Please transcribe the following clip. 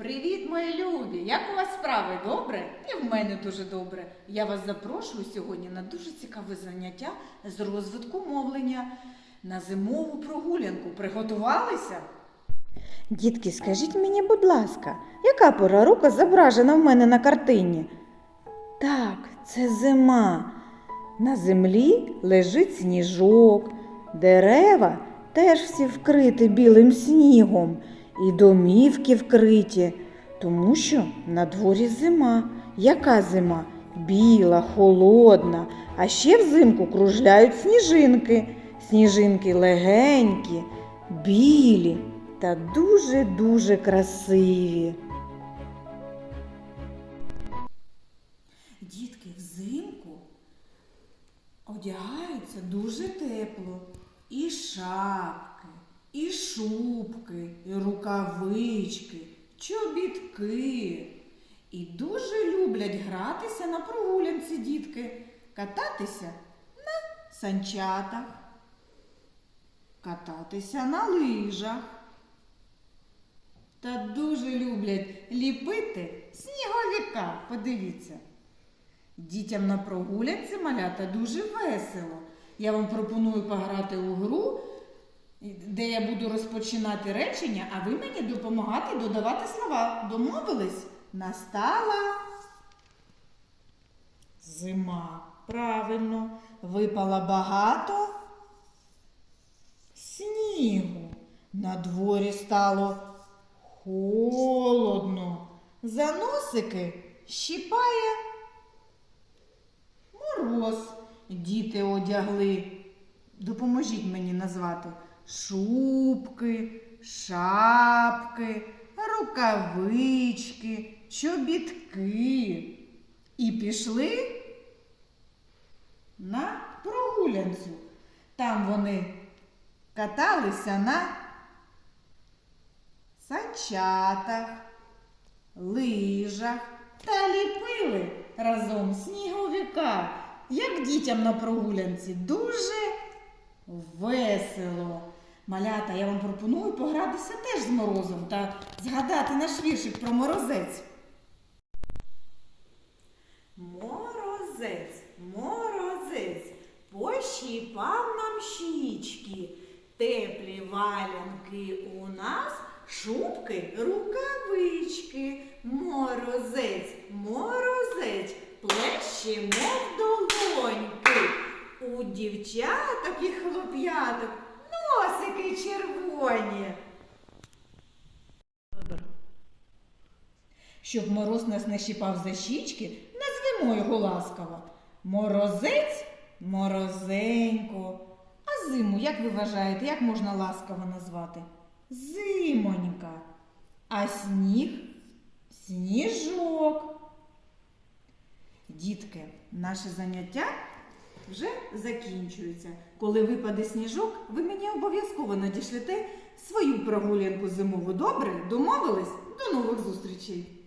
Привіт, мої любі! Як у вас справи? Добре? І в мене дуже добре. Я вас запрошую сьогодні на дуже цікаве заняття з розвитку мовлення на зимову прогулянку. Приготувалися? Дітки, скажіть мені, будь ласка, яка пора року зображена в мене на картині? Так, це зима. На землі лежить сніжок, дерева теж всі вкриті білим снігом, і домівки вкриті, тому що на дворі зима. Яка зима? Біла, холодна, а ще взимку кружляють сніжинки. Сніжинки легенькі, білі та дуже-дуже красиві. Дітки взимку одягаються дуже тепло. І шапки, і шубки, і рукавички, чобітки. І дуже люблять гратися на прогулянці, дітки, кататися на санчатах, кататися на лижах. Та дуже люблять ліпити сніговіка. Подивіться. Дітям на прогулянці малята дуже весело. Я вам пропоную пограти у гру, де я буду розпочинати речення, а ви мені допомагати додавати слова. Домовились? Настала зима. Правильно, випало багато снігу. На дворі стало холодно. За носики щіпає мороз. Діти одягли. Допоможіть мені назвати шубки, шапки, рукавички, чобітки. І пішли на прогулянцю. Там вони каталися на санчатах, лижах та ліпили разом сніговика. Як дітям на прогулянці дуже весело. Малята, я вам пропоную погратися теж з морозом та згадати наш віршик про морозець. Морозець, морозець, пощіпав нам щічки, теплі валянки у нас, шубки, рукавички. Морозець, морозець, плещемо в долоньки. У дівчаток і хлоп'яток носики червоні. Щоб мороз нас не щіпав за щічки, назвемо його ласкаво. Морозець морозенько. А зиму, як ви вважаєте, як можна ласкаво назвати? Зимонька. А сніг сніжок. Дітки, наше заняття вже закінчується. Коли випаде сніжок, ви мені обов'язково надішлете свою прогулянку зимову. Добре? Домовились? До нових зустрічей!